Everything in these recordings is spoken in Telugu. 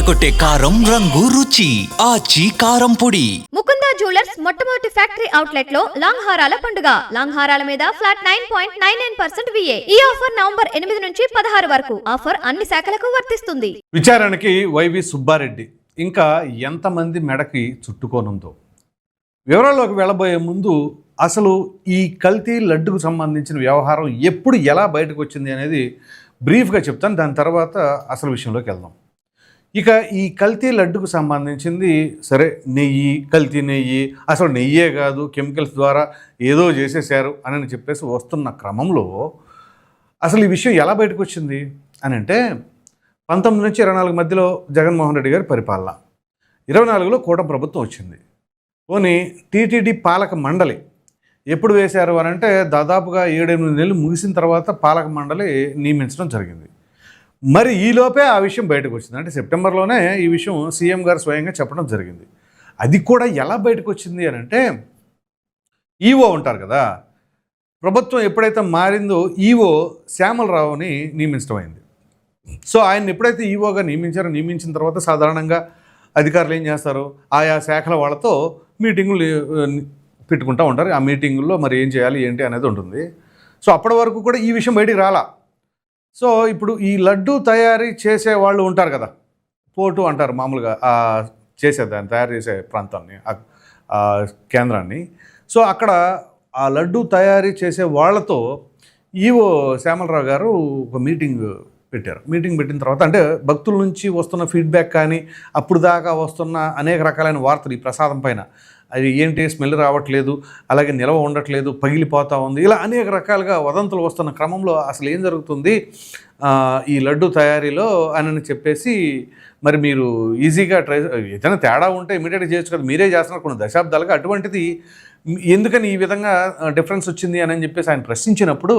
అదరకొట్టే కారం రంగు రుచి ఆచి కారం పొడి. ముకుంద జ్యువెలర్స్ మొట్టమొదటి ఫ్యాక్టరీ అవుట్లెట్లో లాంగ్ హారాల పండుగ. లాంగ్ హారాల మీద flat nine point nine nine percent VA ఈ ఆఫర్ నవంబర్ ఎనిమిది నుంచి పదహారు వరకు. ఆఫర్ అన్ని శాఖలకు వర్తిస్తుంది. విచారణకి వైవి సుబ్బారెడ్డి. ఇంకా ఎంతమంది మెడకి చుట్టుకోనుందో. వివరాల్లోకి వెళ్ళబోయే ముందు అసలు ఈ కల్తీ లడ్డుకు సంబంధించిన వ్యవహారం ఎప్పుడు ఎలా బయటకు వచ్చింది అనేది బ్రీఫ్గా చెప్తాను. దాని తర్వాత అసలు విషయంలోకి వెళ్దాం. ఇక ఈ కల్తీ లడ్డుకు సంబంధించింది సరే నెయ్యి కల్తీ నెయ్యి అసలు నెయ్యే కాదు కెమికల్స్ ద్వారా ఏదో చేసేసారు అని చెప్పేసి వస్తున్న క్రమంలో అసలు ఈ విషయం ఎలా బయటకు వచ్చింది అని అంటే పంతొమ్మిది నుంచి ఇరవై నాలుగు మధ్యలో జగన్మోహన్ రెడ్డి గారి పరిపాలన. ఇరవై నాలుగులో కూటమి ప్రభుత్వం వచ్చింది. పోనీ టీటీడీ పాలక మండలి ఎప్పుడు వేశారు అని అంటే దాదాపుగా ఏడెనిమిది నెలలు ముగిసిన తర్వాత పాలక మండలి నియమించడం జరిగింది. మరి ఈలోపే ఆ విషయం బయటకు వచ్చింది. అంటే సెప్టెంబర్లోనే ఈ విషయం సీఎం గారు స్వయంగా చెప్పడం జరిగింది. అది కూడా ఎలా బయటకు వచ్చింది అని అంటే ఈఓ ఉంటారు కదా ప్రభుత్వం ఎప్పుడైతే మారిందో ఈవో శ్యామలరావుని నియమించడం అయింది సో ఆయన ఎప్పుడైతే ఈఓగా నియమించారో నియమించిన తర్వాత సాధారణంగా అధికారులు ఏం చేస్తారు? ఆయా శాఖల వాళ్ళతో మీటింగులు పెట్టుకుంటూ ఉంటారు. ఆ మీటింగుల్లో మరి ఏం చేయాలి ఏంటి అనేది ఉంటుంది. సో అప్పటి వరకు కూడా ఈ విషయం బయటికి రాలా. సో ఇప్పుడు ఈ లడ్డు తయారీ చేసే వాళ్ళు ఉంటారు కదా. పోటు అంటారు మామూలుగా ఆ చేసే దాన్ని తయారు చేసే ప్రాంతాన్ని కేంద్రాన్ని. సో అక్కడ ఆ లడ్డు తయారీ చేసే వాళ్ళతో ఈవో శ్యామలరావు గారు ఒక మీటింగ్ పెట్టారు. మీటింగ్ పెట్టిన తర్వాత అంటే భక్తుల నుంచి వస్తున్న ఫీడ్బ్యాక్ కానీ అప్పుడు దాకా వస్తున్న అనేక రకాలైన వార్తలు ఈ ప్రసాదం పైన అది ఏంటి? స్మెల్ రావట్లేదు అలాగే నిల్వ ఉండట్లేదు పగిలిపోతూ ఉంది. ఇలా అనేక రకాలుగా వదంతులు వస్తున్న క్రమంలో అసలు ఏం జరుగుతుంది? ఈ లడ్డు తయారీలో అని చెప్పేసి మరి మీరు ఈజీగా ట్రై ఏదైనా తేడా ఉంటే ఇమీడియట్గా చేయొచ్చు కదా మీరే చేస్తున్నారు కొన్ని దశాబ్దాలుగా అటువంటిది. ఎందుకని ఈ విధంగా డిఫరెన్స్ వచ్చింది అని చెప్పేసి ఆయన ప్రశ్నించినప్పుడు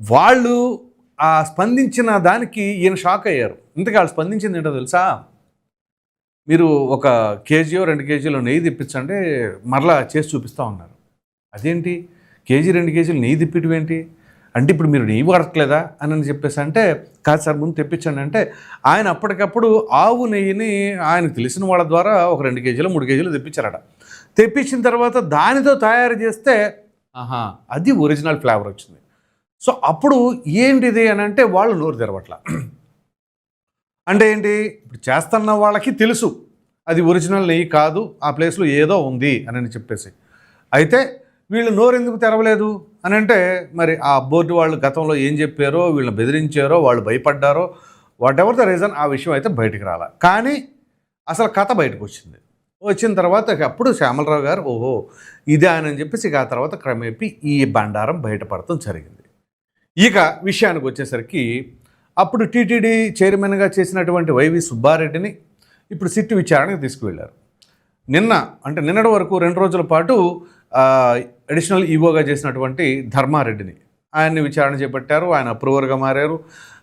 వాళ్ళు ఆ స్పందించిన దానికి ఈయన షాక్ అయ్యారు. ఇందుకే వాళ్ళు స్పందించింది ఏంటో తెలుసా? మీరు ఒక కేజీయో రెండు కేజీలో నెయ్యి తెప్పించండి మరలా చేసి చూపిస్తా ఉన్నారు. అదేంటి? కేజీ రెండు కేజీలు నెయ్యి తిప్పటం ఏంటి? అంటే ఇప్పుడు మీరు నెయ్యి వాడట్లేదా అని అని చెప్పేసి అంటే కాదు సార్ ముందు తెప్పించండి అంటే ఆయన అప్పటికప్పుడు ఆవు నెయ్యిని ఆయన తెలిసిన వాళ్ళ ద్వారా ఒక రెండు కేజీలు మూడు కేజీలు తెప్పించారట. తెప్పించిన తర్వాత దానితో తయారు చేస్తే ఆహా అది ఒరిజినల్ ఫ్లేవర్ వచ్చింది. సో అప్పుడు ఏంటిది అని అంటే వాళ్ళు నోరు తెరవట్ల. అంటే ఏంటి? ఇప్పుడు చేస్తున్న వాళ్ళకి తెలుసు. అది ఒరిజినల్ నెయ్యి కాదు ఆ ప్లేస్లో ఏదో ఉంది అని చెప్పేసి. అయితే వీళ్ళు నోరు ఎందుకు తెరవలేదు? అని అంటే మరి ఆ బోర్డు వాళ్ళు గతంలో ఏం చెప్పారో వీళ్ళని బెదిరించారో వాళ్ళు భయపడ్డారో వాట్ ఎవర్ ద రీజన్ ఆ విషయం అయితే బయటకు రాల. కానీ అసలు కథ బయటకు వచ్చింది. వచ్చిన తర్వాత అప్పుడు శ్యామలరావు గారు ఓహో ఇదే అని చెప్పేసి ఇక ఆ తర్వాత క్రమేపీ ఈ బండారం బయటపడటం జరిగింది. ఇక విషయానికి వచ్చేసరికి అప్పుడు టీటీడీ చైర్మన్గా చేసినటువంటి వైవి సుబ్బారెడ్డిని ఇప్పుడు సిట్టు విచారణకు తీసుకువెళ్ళారు. నిన్న అంటే నిన్నటి వరకు రెండు రోజుల పాటు అడిషనల్ ఈవోగా చేసినటువంటి ధర్మారెడ్డిని ఆయన్ని విచారణ చేపట్టారు ఆయన అప్రూవర్గా మారారు.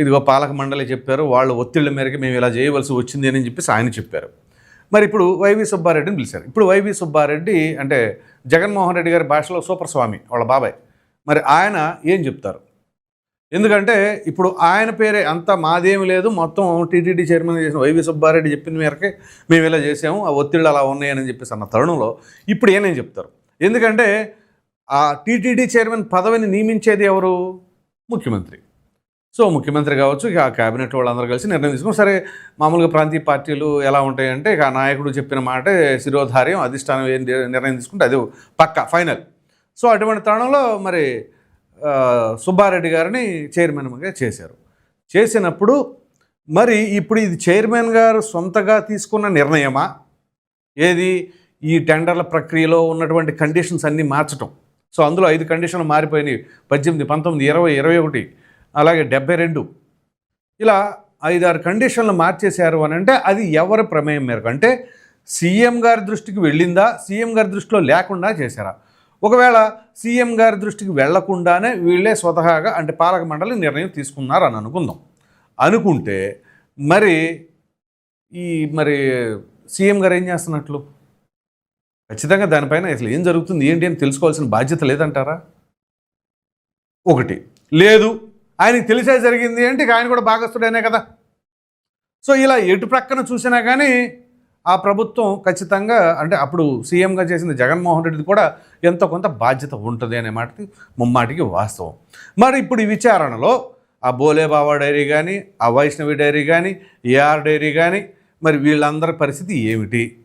ఇదిగో పాలక మండలి చెప్పారు వాళ్ళ ఒత్తిళ్ళ మేరకు మేము ఇలా చేయవలసి వచ్చింది అని చెప్పేసి ఆయన చెప్పారు. మరి ఇప్పుడు వైవి సుబ్బారెడ్డిని పిలిచారు. ఇప్పుడు వైవి సుబ్బారెడ్డి అంటే జగన్మోహన్ రెడ్డి గారి భాషలో సూపర్ స్వామి వాళ్ళ బాబాయ్. మరి ఆయన ఏం చెప్తారు? ఎందుకంటే ఇప్పుడు ఆయన పేరే అంత మాదేమి లేదు. మొత్తం టీటీడీ చైర్మన్ చేసిన వైవి సుబ్బారెడ్డి చెప్పిన మేరకే మేము ఇలా చేసాము ఆ ఒత్తిళ్ళు అలా ఉన్నాయని చెప్పేసి అన్న తరుణంలో ఇప్పుడు ఏనేం చెప్తారు? ఎందుకంటే ఆ టీటీడీ చైర్మన్ పదవిని నియమించేది ఎవరు? ముఖ్యమంత్రి. సో ముఖ్యమంత్రి కావచ్చు ఇక ఆ క్యాబినెట్ వాళ్ళందరూ కలిసి నిర్ణయం తీసుకుని సరే మామూలుగా ప్రాంతీయ పార్టీలు ఎలా ఉంటాయంటే ఇక ఆ నాయకుడు చెప్పిన మాటే శిరోధార్యం అధిష్టానం ఏం నిర్ణయం తీసుకుంటే అది పక్క ఫైనల్. సో అటువంటి తరుణంలో మరి సుబ్బారెడ్డి గారిని చైర్మన్గా చేశారు. చేసినప్పుడు మరి ఇప్పుడు ఇది చైర్మన్ గారు సొంతగా తీసుకున్న నిర్ణయమా? ఏది? ఈ టెండర్ల ప్రక్రియలో ఉన్నటువంటి కండిషన్స్ అన్నీ మార్చటం. సో అందులో ఐదు కండిషన్లు మారిపోయినాయి. పద్దెనిమిది పంతొమ్మిది ఇరవై ఇరవై ఒకటి అలాగే డెబ్బై రెండు. ఇలా ఐదారు కండిషన్లు మార్చేశారు అని అంటే అది ఎవరి ప్రమేయం మేరకు? అంటే సీఎం గారి దృష్టికి వెళ్ళిందా? సీఎం గారి దృష్టిలో లేకుండా చేశారా? ఒకవేళ సీఎం గారి దృష్టికి వెళ్ళకుండానే వీళ్ళే స్వతహాగా అంటే పాలక మండలి నిర్ణయం తీసుకున్నారు అని అనుకుందాం. అనుకుంటే మరి ఈ మరి సీఎం గారు ఏం చేస్తున్నట్లు? ఖచ్చితంగా దానిపైన అసలు ఏం జరుగుతుంది ఏంటి అని తెలుసుకోవాల్సిన బాధ్యత లేదంటారా? ఒకటి. లేదు ఆయనకి తెలిసే జరిగింది అంటే ఆయన కూడా భాగస్తుడేనే కదా. సో ఇలా ఎటు ప్రక్కన చూసినా కానీ ఆ ప్రభుత్వం ఖచ్చితంగా అంటే అప్పుడు సీఎంగా చేసిన జగన్మోహన్ రెడ్డిది కూడా ఎంతో కొంత బాధ్యత ఉంటుంది అనే మాటకి ముమ్మాటికి వాస్తవం. మరి ఇప్పుడు ఈ విచారణలో ఆ బోలేబావ డైరీ కానీ ఆ వైష్ణవి డైరీ కానీ ఏఆర్ డైరీ కానీ మరి వీళ్ళందరి పరిస్థితి ఏమిటి?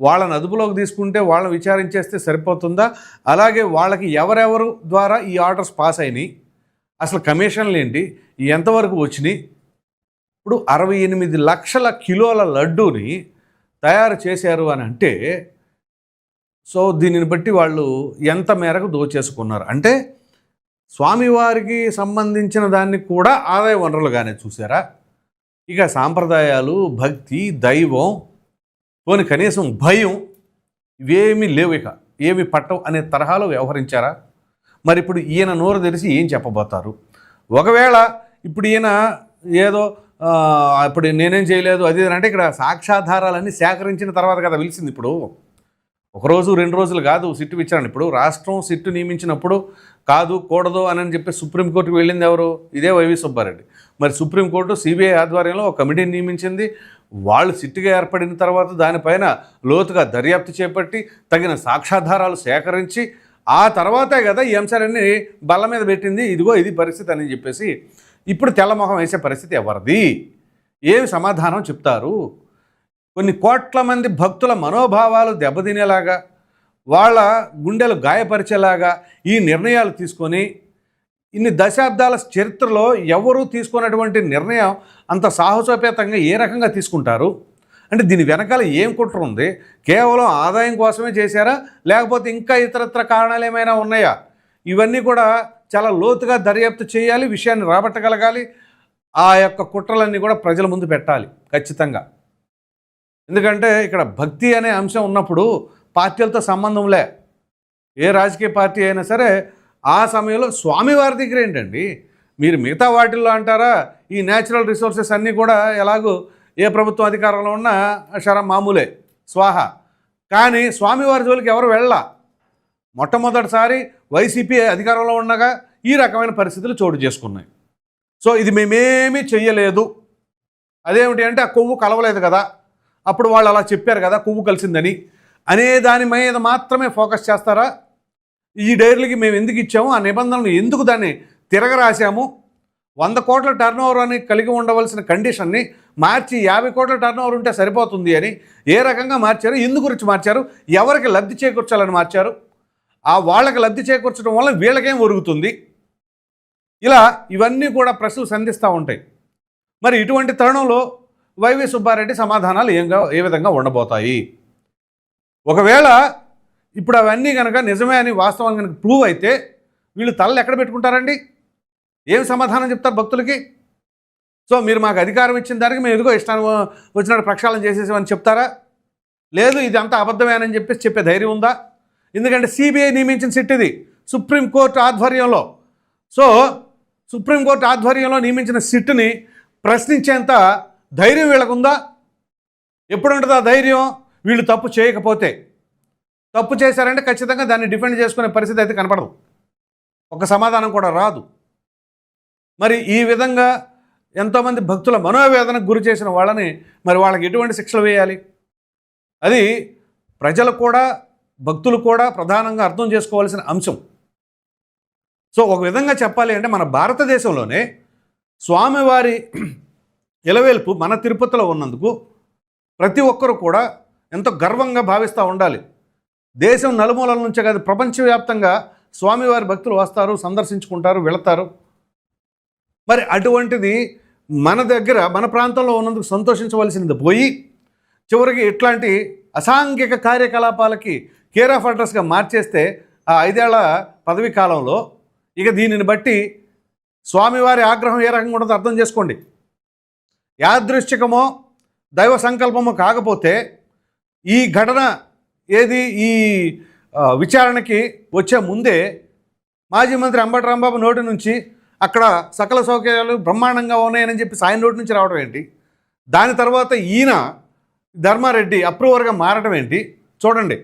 వాళ్ళని అదుపులోకి తీసుకుంటే వాళ్ళని విచారించేస్తే సరిపోతుందా? అలాగే వాళ్ళకి ఎవరెవరు ద్వారా ఈ ఆర్డర్స్ పాస్ అయినాయి? అసలు కమిషన్లు ఏంటి? ఎంతవరకు వచ్చినాయి? ఇప్పుడు అరవై ఎనిమిది లక్షల కిలోల లడ్డూని తయారు చేశారు అని అంటే సో దీనిని బట్టి వాళ్ళు ఎంత మేరకు దోచేసుకున్నారు అంటే స్వామివారికి సంబంధించిన దాన్ని కూడా ఆదాయ వనరులుగానే చూసారా ఇక సాంప్రదాయాలు భక్తి దైవం పోని కనీసం భయం ఇవేమీ లేవు ఇక. ఏమి పట్టవు అనే తరహాలో వ్యవహరించారా? మరి ఇప్పుడు ఈయన నోరు తెరిచి ఏం చెప్పబోతారు? ఒకవేళ ఇప్పుడు ఈయన ఏదో ఇప్పుడు నేనేం చేయలేదు. అది అంటే ఇక్కడ సాక్ష్యాధారాలన్నీ సేకరించిన తర్వాత కదా పిలిచింది ఇప్పుడు. ఒకరోజు రెండు రోజులు కాదు సిట్టు విచారణ. ఇప్పుడు రాష్ట్రం సిట్టు నియమించినప్పుడు కాదు కూడదు అని అని చెప్పి సుప్రీంకోర్టుకు వెళ్ళింది ఎవరు? ఇదే వైవి సుబ్బారెడ్డి. మరి సుప్రీంకోర్టు సిబిఐ ఆధ్వర్యంలో ఒక కమిటీని నియమించింది. వాళ్ళు సిట్టుగా ఏర్పడిన తర్వాత దానిపైన లోతుగా దర్యాప్తు చేపట్టి తగిన సాక్ష్యాధారాలు సేకరించి ఆ తర్వాతే కదా ఈ అంశాలన్నీ బల్ల మీద పెట్టింది. ఇదిగో ఇది పరిస్థితి అని చెప్పేసి ఇప్పుడు తెల్లమొహం వేసే పరిస్థితి ఎవరిది? ఏమి సమాధానం చెప్తారు? కొన్ని కోట్ల మంది భక్తుల మనోభావాలు దెబ్బతినేలాగా వాళ్ళ గుండెలు గాయపరిచేలాగా ఈ నిర్ణయాలు తీసుకొని ఇన్ని దశాబ్దాల చరిత్రలో ఎవరూ తీసుకున్నటువంటి నిర్ణయం అంత సాహసోపేతంగా ఏ రకంగా తీసుకుంటారు? అంటే దీని వెనకాల ఏం కుట్ర ఉంది? కేవలం ఆదాయం కోసమే చేశారా? లేకపోతే ఇంకా ఇతరత్ర కారణాలు ఏమైనా ఉన్నాయా? ఇవన్నీ కూడా చాలా లోతుగా దర్యాప్తు చేయాలి విషయాన్ని రాబట్టగలగాలి ఆ యొక్క కుట్రలన్నీ కూడా ప్రజల ముందు పెట్టాలి ఖచ్చితంగా. ఎందుకంటే ఇక్కడ భక్తి అనే అంశం ఉన్నప్పుడు పార్టీలతో సంబంధంలే ఏ రాజకీయ పార్టీ అయినా సరే ఆ సమయంలో స్వామివారి దగ్గర ఏంటండి? మీరు మిగతా వాటిల్లో అంటారా? ఈ న్యాచురల్ రిసోర్సెస్ అన్నీ కూడా ఎలాగో ఏ ప్రభుత్వం అధికారంలో ఉన్నా శరం మామూలే. స్వాహ. కానీ స్వామివారి జోలికి ఎవరు వెళ్ళా? మొట్టమొదటిసారి వైసీపీ అధికారంలో ఉండగా ఈ రకమైన పరిస్థితులు చోటు చేసుకున్నాయి. సో ఇది మేమేమీ చెయ్యలేదు. అదేమిటి అంటే ఆ కొవ్వు కలవలేదు కదా. అప్పుడు వాళ్ళు అలా చెప్పారు కదా కొవ్వు కలిసిందని. అనే దాని మీద మాత్రమే ఫోకస్ చేస్తారా? ఈ డైరీలకి మేము ఎందుకు ఇచ్చాము? ఆ నిబంధనలు ఎందుకు దాన్ని తిరగరాశాము? వంద కోట్ల టర్న్ ఓవర్ అని కలిగి ఉండవలసిన కండిషన్ని మార్చి యాభై కోట్ల టర్న్ ఓవర్ ఉంటే సరిపోతుంది అని ఏ రకంగా మార్చారు? ఎందు గురించి మార్చారు? ఎవరికి లబ్ధి చేకూర్చాలని మార్చారు? ఆ వాళ్ళకి లబ్ధి చేకూర్చడం వల్ల వీళ్ళకేం ఒరుగుతుంది? ఇలా ఇవన్నీ కూడా ప్రశ్నలు సంధిస్తూ ఉంటాయి. మరి ఇటువంటి తరుణంలో వైవి సుబ్బారెడ్డి సమాధానాలు ఏంగా ఏ విధంగా ఉండబోతాయి? ఒకవేళ ఇప్పుడు అవన్నీ కనుక నిజమే అని వాస్తవం కనుక ప్రూవ్ అయితే వీళ్ళు తలలు ఎక్కడ పెట్టుకుంటారండి? ఏమి సమాధానం చెప్తారు భక్తులకి? సో మీరు మాకు అధికారం ఇచ్చిన దానికి మేము ఎదుగో ఇష్టాన్ని వచ్చినట్టు ప్రక్షాళన చేసేసామని చెప్తారా? లేదు ఇది అంతా అబద్ధమేనని చెప్పేసి చెప్పే ధైర్యం ఉందా? ఎందుకంటే సిబిఐ నియమించిన సిట్ ఇది. సుప్రీంకోర్టు ఆధ్వర్యంలో. సో సుప్రీంకోర్టు ఆధ్వర్యంలో నియమించిన సిట్ని ప్రశ్నించేంత ధైర్యం వీళ్ళకుందా? ఎప్పుడు ఉంటుంది ఆ ధైర్యం? వీళ్ళు తప్పు చేయకపోతే. తప్పు చేశారంటే ఖచ్చితంగా దాన్ని డిఫెండ్ చేసుకునే పరిస్థితి అయితే కనపడదు. ఒక సమాధానం కూడా రాదు. మరి ఈ విధంగా ఎంతోమంది భక్తుల మనోవేదనకు గురి చేసిన వాళ్ళని మరి వాళ్ళకి ఎటువంటి శిక్షలు వేయాలి? అది ప్రజలు కూడా భక్తులు కూడా ప్రధానంగా అర్థం చేసుకోవాల్సిన అంశం. సో ఒక విధంగా చెప్పాలి అంటే మన భారతదేశంలోనే స్వామివారి ఇలవేల్పు మన తిరుపతిలో ఉన్నందుకు ప్రతి ఒక్కరూ కూడా ఎంతో గర్వంగా భావిస్తూ ఉండాలి. దేశం నలుమూలల నుంచే కాదు ప్రపంచవ్యాప్తంగా స్వామివారి భక్తులు వస్తారు సందర్శించుకుంటారు వెళతారు. మరి అటువంటిది మన దగ్గర మన ప్రాంతంలో ఉన్నందుకు సంతోషించవలసింది పోయి చివరికి ఇట్లాంటి అసాంఘిక కార్యకలాపాలకి కేర్ ఆఫ్ అడ్రస్గా మార్చేస్తే ఆ ఐదేళ్ళ పదవీ కాలంలో ఇక దీనిని బట్టి స్వామివారి ఆగ్రహం ఏ రకంగా ఉంటుందో అర్థం చేసుకోండి. యాదృశ్చికమో దైవ సంకల్పమో కాకపోతే ఈ ఘటన ఏది? ఈ విచారణకి వచ్చే ముందే మాజీ మంత్రి అంబటి రాంబాబు నోటి నుంచి అక్కడ సకల సౌకర్యాలు బ్రహ్మాండంగా ఉన్నాయని చెప్పి సాయం నోటి నుంచి రావడం ఏంటి? దాని తర్వాత ఈయన ధర్మారెడ్డి అప్రూవర్గా మారడం ఏంటి? చూడండి.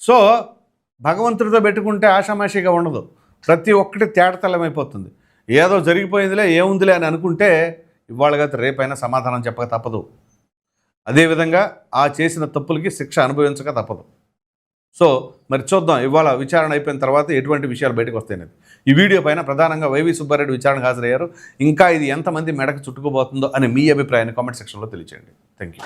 సో భగవంతుడితో పెట్టుకుంటే ఆషామాషిగా ఉండదు. ప్రతి ఒక్కటి తేటతెల్లమైపోతుంది. ఏదో జరిగిపోయిందిలే ఏముందిలే అని అనుకుంటే ఇవాళగా రేపైనా సమాధానం చెప్పక తప్పదు. అదేవిధంగా ఆ చేసిన తప్పులకి శిక్ష అనుభవించక తప్పదు. సో మరి చూద్దాం ఇవాళ విచారణ అయిపోయిన తర్వాత ఎటువంటి విషయాలు బయటకు వస్తాయనేది ఈ వీడియో పైన ప్రధానంగా వైవి సుబ్బారెడ్డి విచారణకు హాజరయ్యారు. ఇంకా ఇది ఎంతమంది మెడకు చుట్టుకుపోతుందో అని మీ అభిప్రాయాన్ని కామెంట్ సెక్షన్లో తెలియచేయండి. Thank you